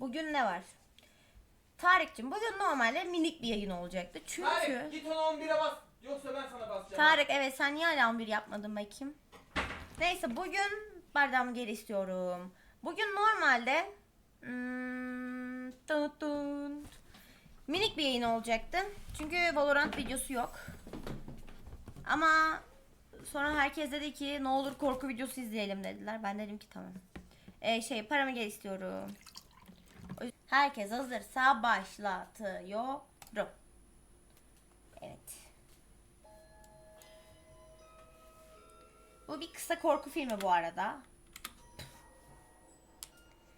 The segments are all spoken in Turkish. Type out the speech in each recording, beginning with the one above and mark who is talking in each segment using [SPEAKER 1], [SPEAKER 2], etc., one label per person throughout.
[SPEAKER 1] Bugün ne var? Tarık'cığım bugün normalde minik bir yayın olacaktı. Çünkü...
[SPEAKER 2] Tarık git ona 11'e bas. Yoksa ben sana basacağım.
[SPEAKER 1] Tarık evet sen niye hala 11 yapmadın bakayım. Neyse bugün bardağımı geri istiyorum. Bugün normalde hmm, tut tut, minik bir yayın olacaktı. Çünkü Valorant videosu yok. Ama sonra herkes dedi ki ne olur korku videosu izleyelim dediler. Ben dedim ki tamam. Ee, şey paramı geri istiyorum. Herkes hazırsa başlatıyorum. Evet. Bu bir kısa korku filmi bu arada.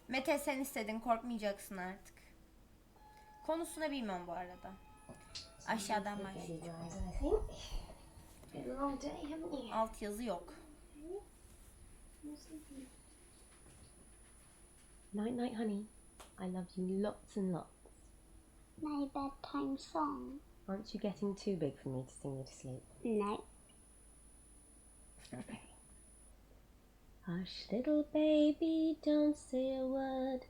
[SPEAKER 1] Mete sen istedin korkmayacaksın artık. Konusunu bilmiyorum bu arada. Aşağıdan başlayacağım. Alt yazı yok.
[SPEAKER 3] Night, night, honey. I love you lots and lots.
[SPEAKER 4] My bedtime song.
[SPEAKER 3] Aren't you getting too big for me to sing you to sleep?
[SPEAKER 4] No.
[SPEAKER 3] Okay. Hush, little baby, don't say a word.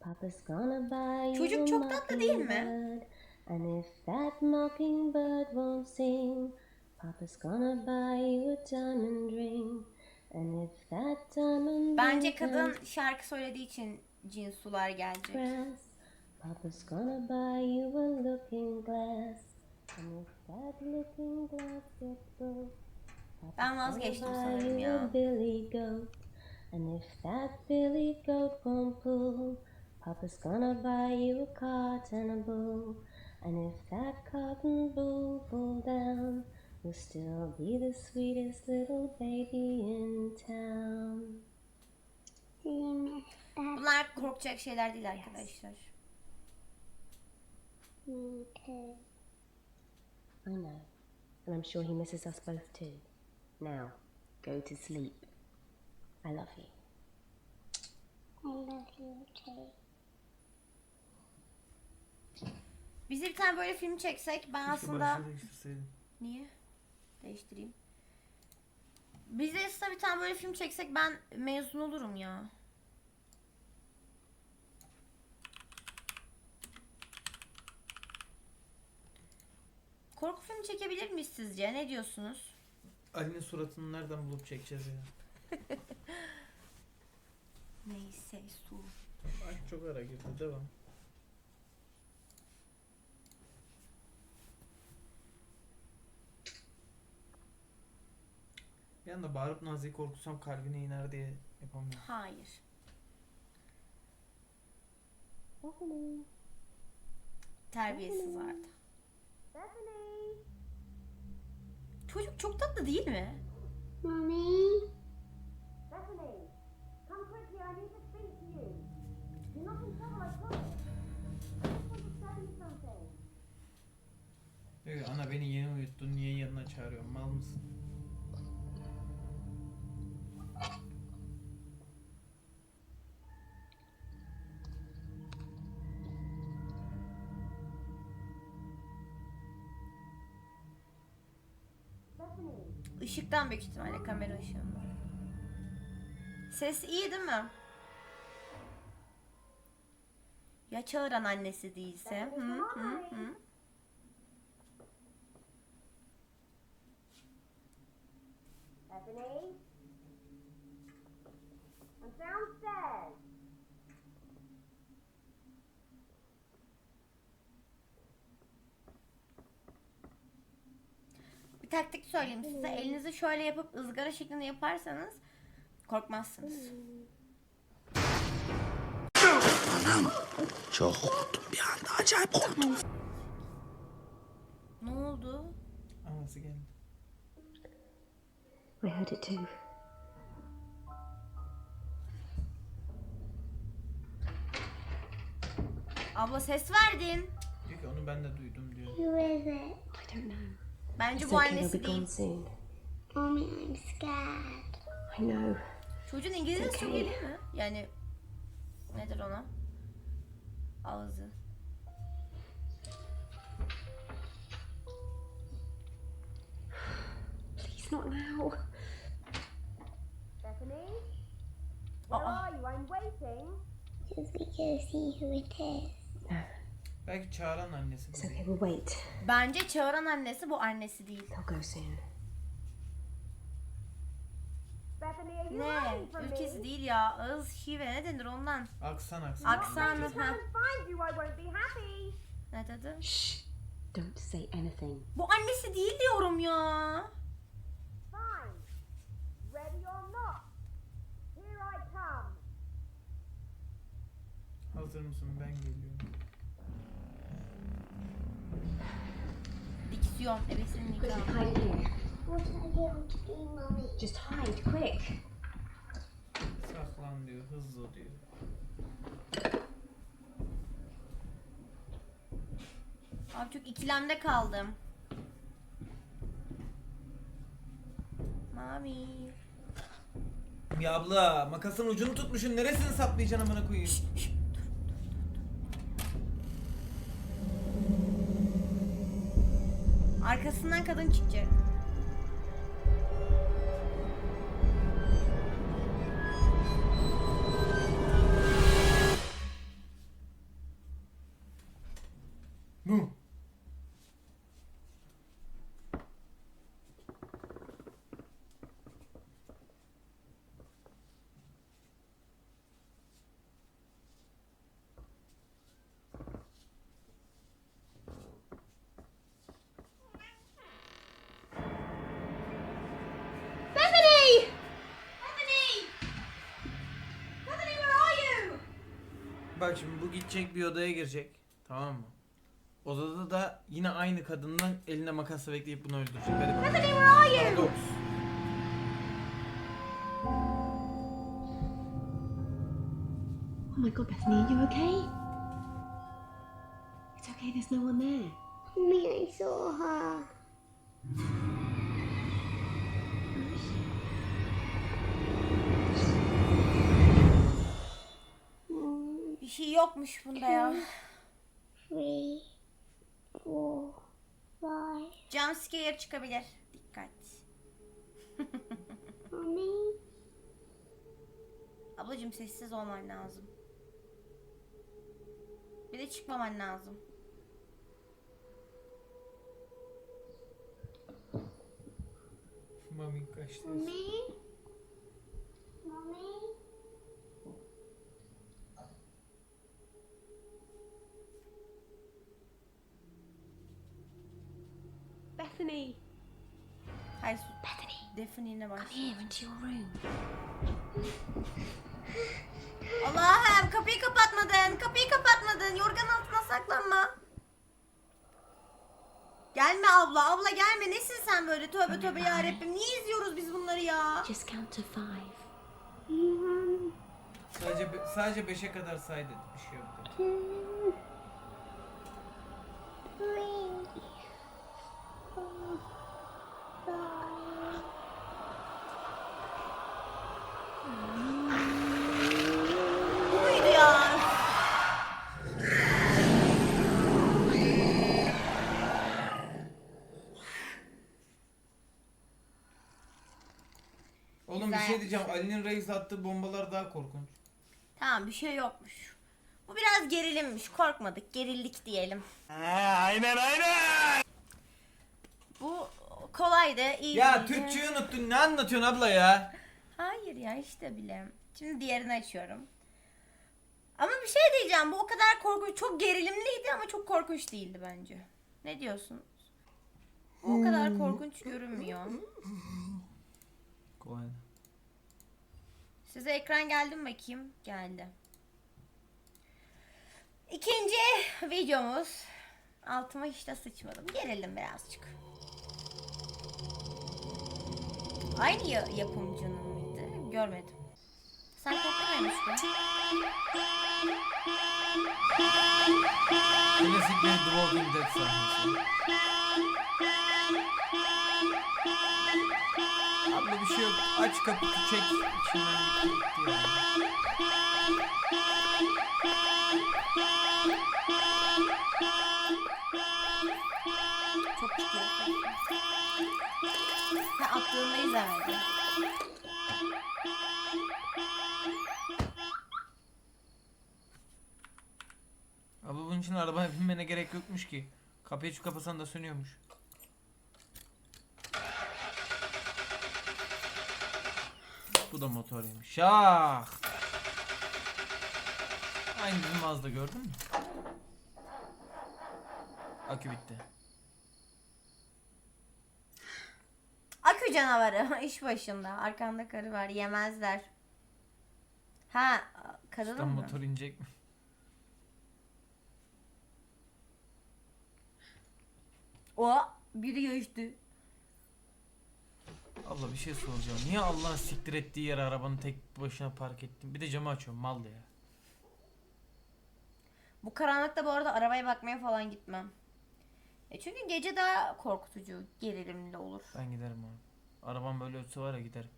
[SPEAKER 3] Papa's gonna buy you a
[SPEAKER 1] çok tatlı değil mi?
[SPEAKER 3] mockingbird. And if that mockingbird won't sing, Papa's gonna buy you a diamond ring. And if that diamond
[SPEAKER 1] Bence
[SPEAKER 3] ring
[SPEAKER 1] kadın şarkı söylediği için cin sular gelecek.
[SPEAKER 3] grass, Papa's gonna buy you a looking glass. And if that looking glass gets broke,
[SPEAKER 1] Ben vazgeçtim
[SPEAKER 3] Buy
[SPEAKER 1] sanırım
[SPEAKER 3] you a
[SPEAKER 1] ya.
[SPEAKER 3] billy goat. And if that billy goat won't pull, Papa's gonna buy you a cotton bull. And if that and bull fall down, you'll still be the sweetest little baby in town.
[SPEAKER 1] Bunlar korkacak şeyler değil arkadaşlar.
[SPEAKER 4] Too.
[SPEAKER 3] I know. And I'm sure he misses us both too. Now, go to sleep. I love you.
[SPEAKER 4] I love you too.
[SPEAKER 1] Bize bir tane böyle film çeksek ben aslında... Niye? Değiştireyim. Bize aslında bir tane böyle film çeksek ben mezun olurum ya. Korku filmi çekebilir miyiz sizce? Ne diyorsunuz?
[SPEAKER 2] Ali'nin suratını nereden bulup çekeceğiz ya?
[SPEAKER 1] Neyse su.
[SPEAKER 2] Ay çok ara girdi devam. Bir anda bağırıp Nazi'yi korkutsam kalbine iner diye yapamıyorum.
[SPEAKER 1] Hayır. Terbiyesiz Arda. Çocuk çok tatlı değil mi?
[SPEAKER 4] Mommy?
[SPEAKER 2] Diyor ki, ana beni yeni uyuttun niye yanına çağırıyorsun mal mısın?
[SPEAKER 1] Işıktan büyük ihtimalle kamera ışığından. Ses iyi değil mi? Ya çağıran annesi değilse? Hı hı hı.
[SPEAKER 5] Bethany? I'm downstairs.
[SPEAKER 1] Bir taktik söyleyeyim size. Elinizi şöyle yapıp ızgara şeklinde yaparsanız korkmazsınız.
[SPEAKER 6] Çok korktum bir anda acayip korktum.
[SPEAKER 1] Ne oldu?
[SPEAKER 2] Anası geldi.
[SPEAKER 3] I heard it too.
[SPEAKER 1] Abla ses verdin.
[SPEAKER 2] Diyor ki onu ben de duydum diyor.
[SPEAKER 4] Who is it?
[SPEAKER 3] I don't know.
[SPEAKER 1] Bence
[SPEAKER 3] It's
[SPEAKER 1] bu
[SPEAKER 3] okay,
[SPEAKER 1] annesi
[SPEAKER 3] gone
[SPEAKER 1] değil.
[SPEAKER 3] soon.
[SPEAKER 4] Mommy, I'm scared.
[SPEAKER 3] I know.
[SPEAKER 1] Çocuğun İngilizcesi çok
[SPEAKER 3] Okay.
[SPEAKER 1] iyi değil mi? Yani nedir ona? Ağzı.
[SPEAKER 3] Please, not now.
[SPEAKER 5] Bethany? Where
[SPEAKER 1] Aa,
[SPEAKER 5] are you? I'm waiting.
[SPEAKER 4] Because we go see who it is.
[SPEAKER 2] Belki çağıran annesi.
[SPEAKER 3] It's okay, we'll wait.
[SPEAKER 1] Bence çağıran annesi bu annesi değil.
[SPEAKER 3] They'll go soon.
[SPEAKER 5] Bethany, are you
[SPEAKER 1] Ne?
[SPEAKER 5] from me?
[SPEAKER 1] Ülkesi değil ya. Ağız şive ne denir ondan?
[SPEAKER 2] Aksan aksan.
[SPEAKER 1] Ha.
[SPEAKER 5] find you, I won't be happy.
[SPEAKER 1] Ne dedi?
[SPEAKER 3] Shh! Don't say anything.
[SPEAKER 1] Bu annesi değil diyorum ya.
[SPEAKER 5] Fine. Ready or not. Here I come.
[SPEAKER 2] Hazır mısın? Ben geliyorum.
[SPEAKER 4] To do, Mommy?
[SPEAKER 3] Just hide, quick.
[SPEAKER 2] Saklan diyor. Hızlı diyor.
[SPEAKER 1] Abi çok ikilemde kaldım. Mami.
[SPEAKER 2] Ya abla makasın ucunu tutmuşsun. Neresini saplayacaksın amına koyayım?
[SPEAKER 1] Arkasından kadın çıkacak.
[SPEAKER 2] Bak şimdi bu gidecek bir odaya girecek. Tamam mı? Odada da yine aynı kadından eline makasla bekleyip bunu öldürecek. Hadi bakalım.
[SPEAKER 1] Bethany where are you?
[SPEAKER 2] Paradoks.
[SPEAKER 3] Oh my god, Bethany, are you okay? It's okay, there's no one there.
[SPEAKER 4] Mommy, I saw her.
[SPEAKER 1] Şey yokmuş bunda ya.
[SPEAKER 4] three, four, five.
[SPEAKER 1] Jump scare çıkabilir. Dikkat.
[SPEAKER 4] Mommy,
[SPEAKER 1] Ablacığım sessiz olman lazım. Bir de çıkmaman lazım.
[SPEAKER 2] Mami kaçtı.
[SPEAKER 4] mommy, mommy.
[SPEAKER 3] Bethany!
[SPEAKER 1] Hayır su. Defne'ine baş.
[SPEAKER 3] Here, into your room.
[SPEAKER 1] Allah'ım kapıyı kapatmadın. Kapıyı kapatmadın. Yorgan altına saklanma. Gelme abla. Abla gelme. Nesin sen böyle? Tövbe tövbe ya Rabbim. Niye izliyoruz biz bunları ya?
[SPEAKER 3] Just count to five.
[SPEAKER 4] One,
[SPEAKER 2] Sadece be- sadece 5'e kadar say dedi. Bir şey yok dedi.
[SPEAKER 4] three, four, five.
[SPEAKER 1] Bu muydu ya?
[SPEAKER 2] Oğlum
[SPEAKER 1] Güzel
[SPEAKER 2] bir şey diyeceğim. Ali'nin reis attığı bombalar daha korkunç.
[SPEAKER 1] Tamam bir şey yokmuş. Bu biraz gerilimmiş. Korkmadık. Gerildik diyelim.
[SPEAKER 6] aynen aynen.
[SPEAKER 1] Bu kolaydı. iyi.
[SPEAKER 2] Ya Türkçeyi unuttun. Ne anlatıyorsun abla ya?
[SPEAKER 1] Hayır ya işte bile. Şimdi diğerini açıyorum. Ama bir şey diyeceğim. Bu o kadar korkunç. Çok gerilimliydi ama çok korkunç değildi bence. Ne diyorsunuz? Bu o kadar korkunç görünmüyor.
[SPEAKER 2] Kolay.
[SPEAKER 1] Size ekran geldi mi bakayım? Geldi. İkinci videomuz. Altıma hiç de sıçmadım. Gerildim birazcık. Aynı ya- yapımcının mıydı? Görmedim. Sen kopyalamıştın.
[SPEAKER 2] Klasik bir Walking Dead sahnesi. Aç kapıyı çek. İçinden gitti yani.
[SPEAKER 1] Çok çıkıyor. Ha attığında izlemedim.
[SPEAKER 2] Bunun için arabaya binmene gerek yokmuş ki. Kapıyı şu kapasan da sönüyormuş. Bu da motoruymuş. Şah. Aynı Mazda gördün mü? Akü bitti.
[SPEAKER 1] Akü canavarı iş başında. Arkanda karı var yemezler. Ha
[SPEAKER 2] Şuradan
[SPEAKER 1] mı?
[SPEAKER 2] motor inecek mi?
[SPEAKER 1] O biri geçti.
[SPEAKER 2] Abla bir şey soracağım. Niye Allah'ın siktir ettiği yere arabanı tek başına park ettin? Bir de camı açıyorum mal ya.
[SPEAKER 1] Bu karanlıkta bu arada arabaya bakmaya falan gitmem. E çünkü gece daha korkutucu, gerilimli olur.
[SPEAKER 2] Ben giderim abi. Arabam böyle ötse var ya giderim.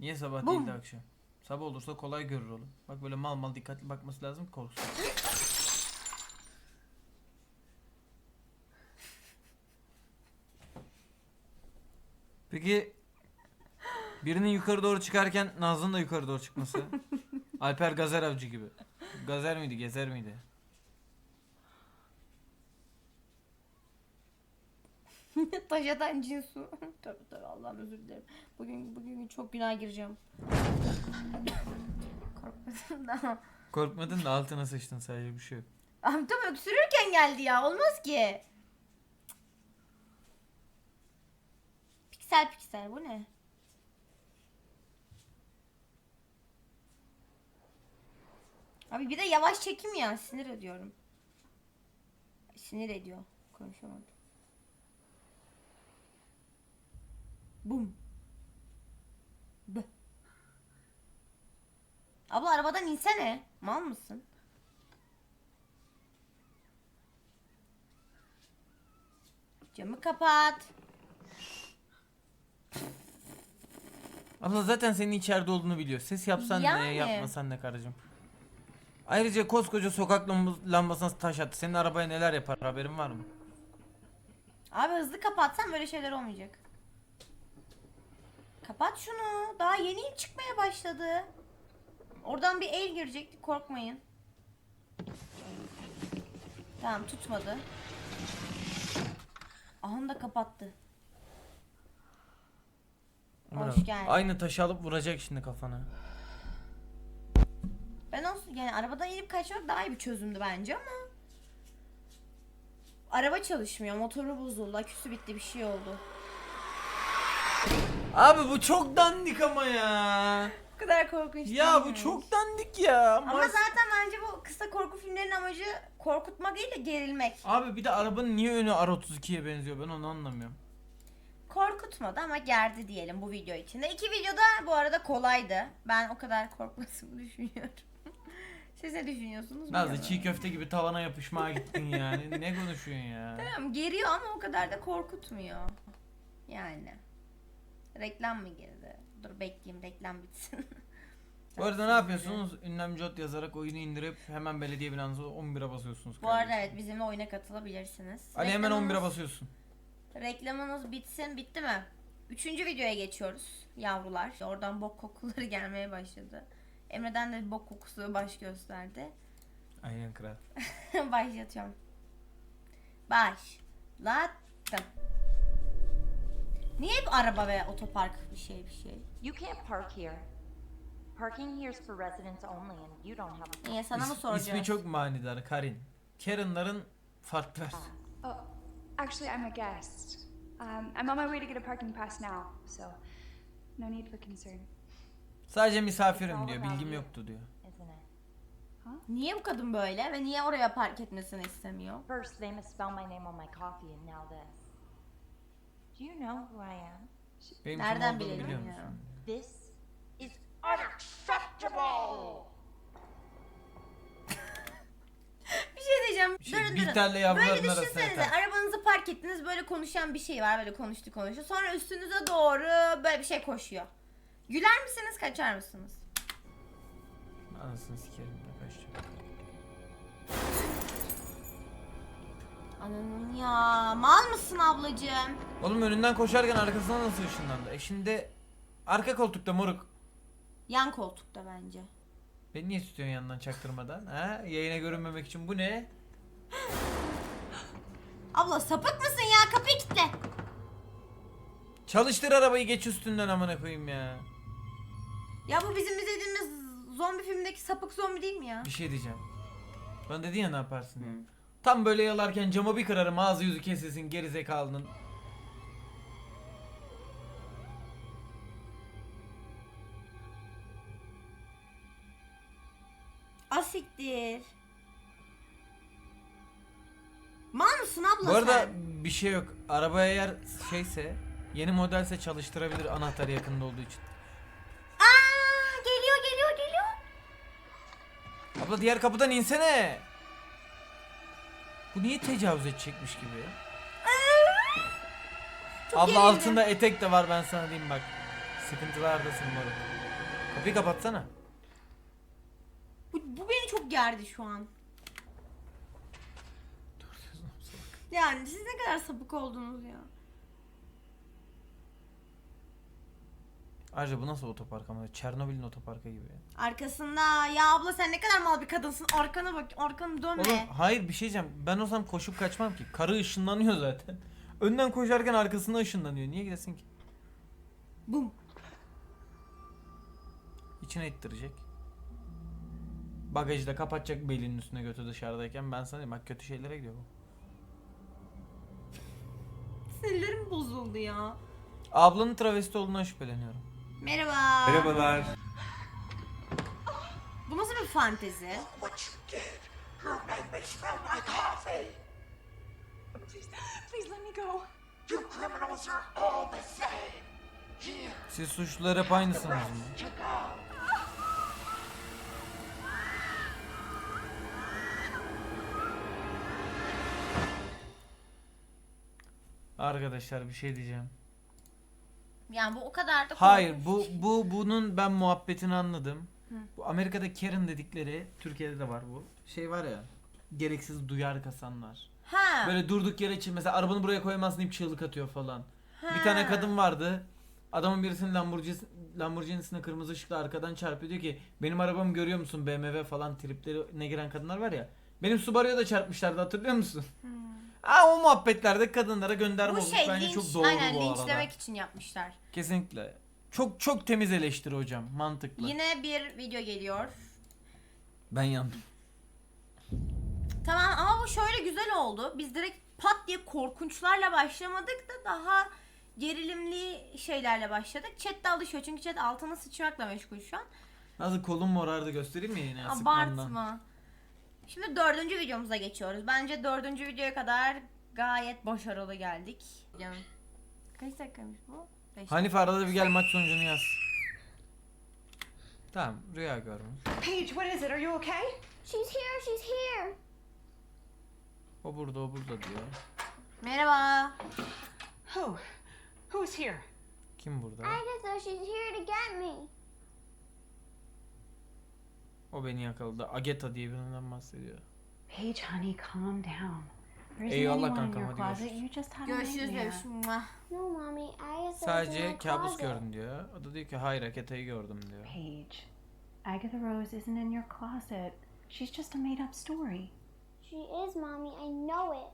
[SPEAKER 2] Niye sabah
[SPEAKER 1] Bum.
[SPEAKER 2] değil de akşam? Sabah olursa kolay görür oğlum. Bak böyle mal mal dikkatli bakması lazım ki korksun. Peki birinin yukarı doğru çıkarken Nazlı'nın da yukarı doğru çıkması. Alper Gazer Avcı gibi. Gazer miydi, gezer miydi?
[SPEAKER 1] Taş atan cinsu. tabii tabii Allah'ım özür dilerim. Bugün bugün çok günah gireceğim. Korkmadım da.
[SPEAKER 2] Korkmadın da altına sıçtın sadece bir şey yok.
[SPEAKER 1] Abi tam öksürürken geldi ya. Olmaz ki. Piksel piksel bu ne? Abi bir de yavaş çekim ya sinir ediyorum. Sinir ediyor. Konuşamadım. Bum. Bı. Abla arabadan insene. Mal mısın? Camı kapat.
[SPEAKER 2] Abla zaten senin içeride olduğunu biliyor. Ses yapsan ne
[SPEAKER 1] Yani.
[SPEAKER 2] yapmasan ne karıcığım. Ayrıca koskoca sokak lamb- lambasına taş attı. Senin arabaya neler yapar haberin var mı?
[SPEAKER 1] Abi hızlı kapatsan böyle şeyler olmayacak. Kapat şunu. Daha yeni çıkmaya başladı. Oradan bir el girecekti. Korkmayın. Tamam tutmadı. Ahım da kapattı. Hoş geldin.
[SPEAKER 2] Aynı taşı alıp vuracak şimdi kafana.
[SPEAKER 1] Ben olsun yani arabadan inip kaçmak daha iyi bir çözümdü bence ama araba çalışmıyor. Motoru bozuldu. Aküsü bitti. Bir şey oldu.
[SPEAKER 2] Abi bu çok dandik ama ya.
[SPEAKER 1] Bu kadar korkunç
[SPEAKER 2] Ya bu
[SPEAKER 1] değilmiş.
[SPEAKER 2] çok dandik ya.
[SPEAKER 1] Ama
[SPEAKER 2] Mas-
[SPEAKER 1] zaten bence bu kısa korku filmlerinin amacı korkutmak değil de gerilmek.
[SPEAKER 2] Abi bir de arabanın niye önü R32'ye benziyor ben onu anlamıyorum.
[SPEAKER 1] Korkutmadı ama gerdi diyelim bu video içinde. İki videoda bu arada kolaydı. Ben o kadar korkmasını düşünüyorum. Siz ne düşünüyorsunuz?
[SPEAKER 2] Nazlı çiğ köfte gibi tavana yapışmaya gittin yani. ne konuşuyorsun ya?
[SPEAKER 1] Tamam geriyor ama o kadar da korkutmuyor. Yani. Reklam mı girdi? Dur bekleyeyim reklam bitsin.
[SPEAKER 2] Bu arada ne yapıyorsunuz? Ünlem Jot yazarak oyunu indirip hemen belediye binanızı 11'e basıyorsunuz.
[SPEAKER 1] Bu arada
[SPEAKER 2] kardeşim.
[SPEAKER 1] evet bizimle oyuna katılabilirsiniz.
[SPEAKER 2] Ali hemen
[SPEAKER 1] Reklamımız-
[SPEAKER 2] 11'e basıyorsun.
[SPEAKER 1] Reklamınız bitsin. Bitti mi? Üçüncü videoya geçiyoruz yavrular. Oradan bok kokuları gelmeye başladı. Emre'den de bok kokusu baş gösterdi.
[SPEAKER 2] Aynen kral.
[SPEAKER 1] Başlatıyorum. Başlattım. Niye hep araba ve otopark bir şey bir şey?
[SPEAKER 7] You can't park here. Parking here is for residents only, and you don't have a.
[SPEAKER 1] Niye sana mı
[SPEAKER 2] İs-
[SPEAKER 1] soracağız?
[SPEAKER 2] İsmi çok manidar Karin. Karen'ların farklı versiyonu.
[SPEAKER 8] Oh, actually, I'm a guest. Um, I'm on my way to get a parking pass now, so no need for concern.
[SPEAKER 2] Sadece misafirim diyor. Bilgim yoktu diyor.
[SPEAKER 7] Isn't it?
[SPEAKER 1] Niye bu kadın böyle ve niye oraya park etmesini istemiyor?
[SPEAKER 7] First, they misspelled my name on my coffee, and now this. Do you know who I am?
[SPEAKER 2] Benim
[SPEAKER 1] Nereden
[SPEAKER 2] olduğumu
[SPEAKER 1] bilelim
[SPEAKER 2] biliyor
[SPEAKER 1] ya?
[SPEAKER 2] musun?
[SPEAKER 7] This is unacceptable.
[SPEAKER 1] Bir şey diyeceğim.
[SPEAKER 2] Şey,
[SPEAKER 1] durun durun.
[SPEAKER 2] yavruların
[SPEAKER 1] Böyle düşünsenize.
[SPEAKER 2] yeter.
[SPEAKER 1] Arabanızı park ettiniz böyle konuşan bir şey var. Böyle konuştu konuştu. Sonra üstünüze doğru böyle bir şey koşuyor. Güler misiniz kaçar mısınız?
[SPEAKER 2] Anasını sikerim ya kaçacağım.
[SPEAKER 1] Ananın ya. Mal mısın ablacığım?
[SPEAKER 2] Oğlum önünden koşarken arkasına nasıl ışınlandı? E şimdi arka koltukta moruk.
[SPEAKER 1] Yan koltukta bence.
[SPEAKER 2] Beni niye tutuyorsun yanından çaktırmadan? Ha? Yayına görünmemek için bu ne?
[SPEAKER 1] Abla sapık mısın ya? Kapıyı kilitle.
[SPEAKER 2] Çalıştır arabayı geç üstünden amına koyayım ya.
[SPEAKER 1] Ya bu bizim izlediğimiz zombi filmindeki sapık zombi değil mi ya?
[SPEAKER 2] Bir şey diyeceğim. Ben dedin ya ne yaparsın diye. Tam böyle yalarken camı bir kırarım ağzı yüzü kesilsin geri zekalının.
[SPEAKER 1] Asiktir. Mal mısın abla
[SPEAKER 2] Bu arada
[SPEAKER 1] sen?
[SPEAKER 2] bir şey yok. Arabaya eğer şeyse yeni modelse çalıştırabilir anahtarı yakında olduğu için.
[SPEAKER 1] Aa, geliyor geliyor geliyor.
[SPEAKER 2] Abla diğer kapıdan insene. Bu niye tecavüz edecekmiş gibi?
[SPEAKER 1] Çok
[SPEAKER 2] Abla
[SPEAKER 1] gerildim.
[SPEAKER 2] altında etek de var ben sana diyeyim bak. Sıkıntılardasın moruk. Kapıyı kapatsana.
[SPEAKER 1] Bu, bu beni çok gerdi şu an. Yani siz ne kadar sapık oldunuz ya.
[SPEAKER 2] Ayrıca bu nasıl otopark ama? Çernobil'in otoparkı gibi.
[SPEAKER 1] Arkasında ya abla sen ne kadar mal bir kadınsın. Arkana bak arkanı dönme.
[SPEAKER 2] Oğlum hayır bir şey diyeceğim. Ben olsam koşup kaçmam ki. Karı ışınlanıyor zaten. Önden koşarken arkasına ışınlanıyor. Niye gidesin ki?
[SPEAKER 1] Bum.
[SPEAKER 2] İçine ittirecek. Bagajı da kapatacak belinin üstüne götü dışarıdayken. Ben sana diyeyim bak kötü şeylere gidiyor bu.
[SPEAKER 1] Sinirlerim bozuldu ya.
[SPEAKER 2] Ablanın travesti olduğundan şüpheleniyorum.
[SPEAKER 1] Merhaba.
[SPEAKER 6] Merhabalar.
[SPEAKER 1] Bu nasıl bir fantezi?
[SPEAKER 8] Please let me go.
[SPEAKER 2] Siz suçlular hep aynısınız mı? Arkadaşlar bir şey diyeceğim.
[SPEAKER 1] Yani bu o kadar da
[SPEAKER 2] Hayır bu bu bunun ben muhabbetini anladım. Bu Amerika'da Karen dedikleri Türkiye'de de var bu. Şey var ya gereksiz duyar kasanlar.
[SPEAKER 1] Ha.
[SPEAKER 2] Böyle durduk yere için mesela arabanı buraya koyamazsın deyip çığlık atıyor falan. Bir
[SPEAKER 1] Ha.
[SPEAKER 2] tane kadın vardı. Adamın birisinin Lamborghini Lamborghini'sine kırmızı ışıkla arkadan çarpıyor diyor ki benim arabamı görüyor musun BMW falan triplerine giren kadınlar var ya. Benim Subaru'ya da çarpmışlardı hatırlıyor musun? Aa o muhabbetlerde kadınlara gönderme.
[SPEAKER 1] Bu
[SPEAKER 2] olmuş.
[SPEAKER 1] şey
[SPEAKER 2] Bence
[SPEAKER 1] linç,
[SPEAKER 2] çok doğru
[SPEAKER 1] aynen
[SPEAKER 2] bu arada.
[SPEAKER 1] linçlemek için yapmışlar.
[SPEAKER 2] Kesinlikle. Çok çok temiz eleştiri hocam. Mantıklı.
[SPEAKER 1] Yine bir video geliyor.
[SPEAKER 2] Ben yandım.
[SPEAKER 1] Tamam ama bu şöyle güzel oldu. Biz direkt pat diye korkunçlarla başlamadık da daha gerilimli şeylerle başladık. Chat de alışıyor çünkü chat altına sıçmakla meşgul şu an.
[SPEAKER 2] Nasıl kolum morardı göstereyim mi yine sıkmandan?
[SPEAKER 1] Abartma. Şimdi dördüncü videomuza geçiyoruz. Bence dördüncü videoya kadar gayet başarılı geldik. Canım. Kaç dakikaymış bu? Beş
[SPEAKER 2] Hanife arada bir gel maç sonucunu yaz. Tamam rüya görmüş.
[SPEAKER 8] Paige, what is it? Are you okay?
[SPEAKER 4] She's here, she's here.
[SPEAKER 2] O burada o burada diyor.
[SPEAKER 1] Merhaba.
[SPEAKER 9] Who? Who's here?
[SPEAKER 2] Kim burada?
[SPEAKER 4] Agatha, she's here to get me.
[SPEAKER 2] O beni yakaladı. Ageta diye birinden bahsediyor.
[SPEAKER 9] Paige, honey, calm down. There isn't
[SPEAKER 2] Eyvallah
[SPEAKER 9] anyone in
[SPEAKER 2] kankam,
[SPEAKER 9] your
[SPEAKER 2] hadi
[SPEAKER 9] closet.
[SPEAKER 2] görüşürüz.
[SPEAKER 9] You just had a
[SPEAKER 1] Görüşürüz
[SPEAKER 9] nightmare.
[SPEAKER 1] bebiş. Mua.
[SPEAKER 4] No, mommy, Agatha's in
[SPEAKER 2] Sadece
[SPEAKER 4] my
[SPEAKER 2] kabus
[SPEAKER 4] closet.
[SPEAKER 2] gördüm diyor. O da diyor ki hayır Ageta'yı gördüm diyor.
[SPEAKER 9] Paige, Agatha Rose isn't in your closet. She's just a made-up story.
[SPEAKER 4] She is, mommy, I know it.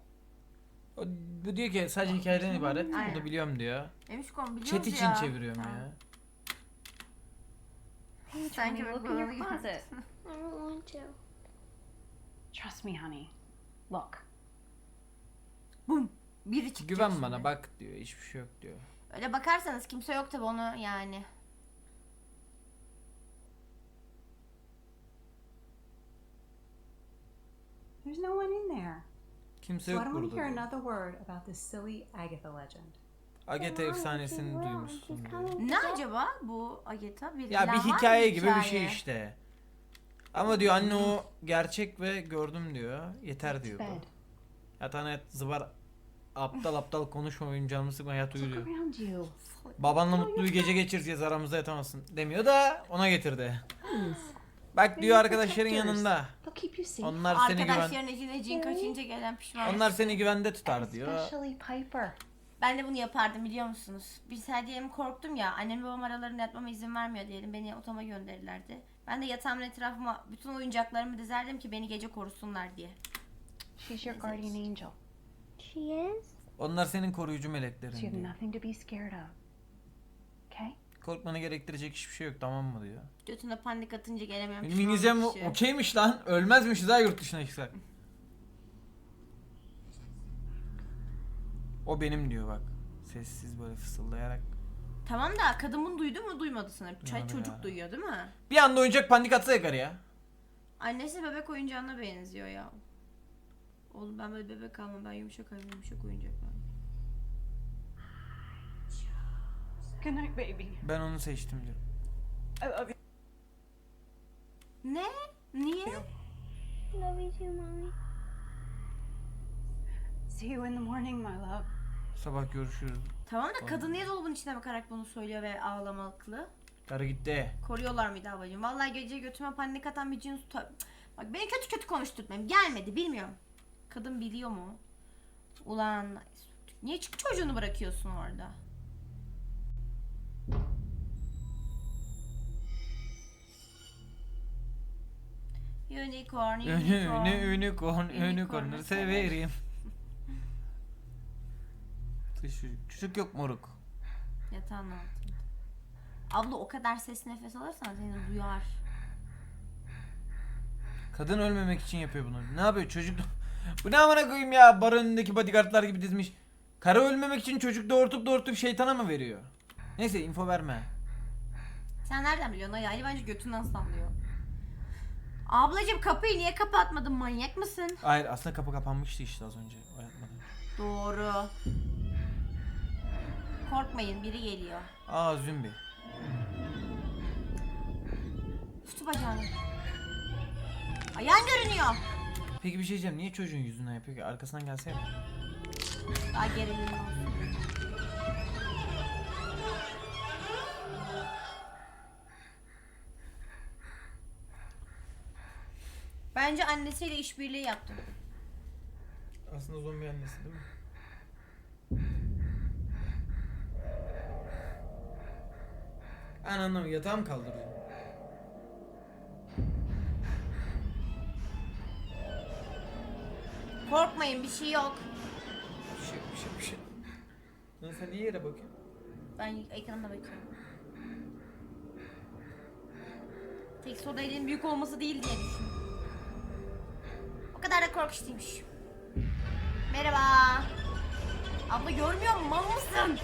[SPEAKER 2] O, bu diyor ki sadece hikayeden ibaret.
[SPEAKER 1] Aynen.
[SPEAKER 2] Bunu biliyorum diyor.
[SPEAKER 1] Demişkom biliyoruz
[SPEAKER 2] Chat için
[SPEAKER 1] ya.
[SPEAKER 2] çeviriyorum ya.
[SPEAKER 9] Honey,
[SPEAKER 1] köpek
[SPEAKER 9] look in your closet.
[SPEAKER 4] I don't want to.
[SPEAKER 9] Trust me, honey. Look.
[SPEAKER 1] Bum. Biri çıkacak
[SPEAKER 2] Güven
[SPEAKER 1] şimdi.
[SPEAKER 2] bana bak diyor. Hiçbir şey yok diyor.
[SPEAKER 1] Öyle bakarsanız kimse yok tabi onu yani.
[SPEAKER 10] There's no one in there.
[SPEAKER 2] Kimse
[SPEAKER 10] So I
[SPEAKER 2] yok
[SPEAKER 10] don't want to hear
[SPEAKER 2] diyor.
[SPEAKER 10] another word about this silly Agatha legend.
[SPEAKER 2] Ageta efsanesini duymuşsun
[SPEAKER 1] Ne acaba bu Ageta? Bir
[SPEAKER 2] Ya bir hikaye gibi bir
[SPEAKER 1] hikaye?
[SPEAKER 2] şey işte. Ama diyor anne o gerçek ve gördüm diyor. Yeter diyor bu.
[SPEAKER 9] Bed.
[SPEAKER 2] Yatağına yat zıbar aptal aptal konuşma benim canımı sıkma yat uyu diyor.
[SPEAKER 9] around you.
[SPEAKER 2] Babanla mutlu bir gece geçireceğiz aramızda yatamazsın demiyor da ona getirdi. Bak diyor arkadaşların yanında.
[SPEAKER 9] They'll keep you safe.
[SPEAKER 2] Onlar seni güven
[SPEAKER 1] Arkadaşların içine cin kaçınca gelen pişman.
[SPEAKER 2] onlar seni güvende tutar diyor.
[SPEAKER 9] Especially Piper.
[SPEAKER 1] Ben de bunu yapardım biliyor musunuz? Bir diyelim korktum ya. Annem babam aralarında yatmama izin vermiyor diyelim. Beni otoma gönderirlerdi. Ben de yatağımın etrafıma bütün oyuncaklarımı dizerdim ki beni gece korusunlar diye.
[SPEAKER 9] She's your guardian angel.
[SPEAKER 4] She is?
[SPEAKER 2] Onlar senin koruyucu
[SPEAKER 9] So you
[SPEAKER 2] meleklerin
[SPEAKER 9] have
[SPEAKER 2] diyor.
[SPEAKER 9] nothing to be scared of. Okay?
[SPEAKER 2] Korkmanı gerektirecek hiçbir şey yok tamam mı diyor.
[SPEAKER 1] Götüne panik atınca gelemiyorum.
[SPEAKER 2] Benim İngilizcem
[SPEAKER 1] ya.
[SPEAKER 2] okeymiş lan. Ölmezmişiz ha yurt dışına çıksak. O benim diyor bak. Sessiz böyle fısıldayarak.
[SPEAKER 1] Tamam da kadın bunu duydu mu duymadı sanırım. Ç-
[SPEAKER 2] Yani
[SPEAKER 1] çocuk
[SPEAKER 2] ya.
[SPEAKER 1] duyuyor değil mi?
[SPEAKER 2] Bir anda oyuncak panik atsa yakar ya.
[SPEAKER 1] Annesi bebek oyuncağına benziyor ya. Oğlum ben böyle bebek almam ben yumuşak alayım yumuşak oyuncak.
[SPEAKER 9] Good night, baby.
[SPEAKER 2] Ben onu seçtim diyor.
[SPEAKER 9] I love you.
[SPEAKER 1] Ne? Niye?
[SPEAKER 4] Love you too, mommy.
[SPEAKER 9] See you in the morning, my love.
[SPEAKER 2] Sabah görüşürüz.
[SPEAKER 1] Tamam da kadın niye dolabın içine bakarak bunu söylüyor ve ağlamaklı?
[SPEAKER 2] Karı gitti.
[SPEAKER 1] Koruyorlar mıydı ablacığım? Vallahi gece götüme panik atan bir cins tutar. Bak beni kötü kötü konuşturtmayayım. Gelmedi bilmiyorum. Kadın biliyor mu? Ulan niye çık çocuğunu bırakıyorsun orada? Unicorn, unicorn.
[SPEAKER 2] Önü unicorn,
[SPEAKER 1] Unicorn.
[SPEAKER 2] unicorn'u severim. Dış çocuk. Çocuk yok moruk.
[SPEAKER 1] Yatağın altında. Abla o kadar ses nefes alırsan seni duyar.
[SPEAKER 2] Kadın ölmemek için yapıyor bunu. Ne yapıyor çocuk? Bu ne amına koyayım ya? Bar önündeki bodyguardlar gibi dizmiş. Karı ölmemek için çocuk doğurtup doğurtup şeytana mı veriyor? Neyse info verme.
[SPEAKER 1] Sen nereden biliyorsun? Ay Ali bence götünden sallıyor. Ablacım kapıyı niye kapatmadın? Manyak mısın?
[SPEAKER 2] Hayır aslında kapı kapanmıştı işte az önce. O yapmadı.
[SPEAKER 1] Doğru. Korkmayın biri geliyor.
[SPEAKER 2] Aa zümbi.
[SPEAKER 1] Tut bacağını. Ayağın görünüyor.
[SPEAKER 2] Peki bir şey diyeceğim. Niye çocuğun yüzünden yapıyor ki? Arkasından gelse ya.
[SPEAKER 1] Daha gerilim olsun. Bence annesiyle işbirliği yaptı.
[SPEAKER 2] Aslında zombi annesi değil mi? Ananı yatağa mı kaldırıyor?
[SPEAKER 1] Korkmayın bir şey yok.
[SPEAKER 2] Bir şey bir şey bir şey. Lan sen niye yere bakıyorsun?
[SPEAKER 1] Ben ekrana bakıyorum. Tek sorun elin büyük olması değil diye düşün. O kadar da değilmiş. Merhaba. Abla görmüyor musun? Mal mısın?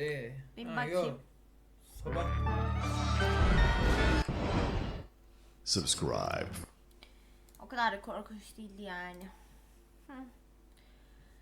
[SPEAKER 2] Bitti.
[SPEAKER 1] Bir
[SPEAKER 2] Ha,
[SPEAKER 1] bakayım.
[SPEAKER 2] yok. Sabah
[SPEAKER 11] Subscribe.
[SPEAKER 1] O kadar da korkunç değildi yani. Hı.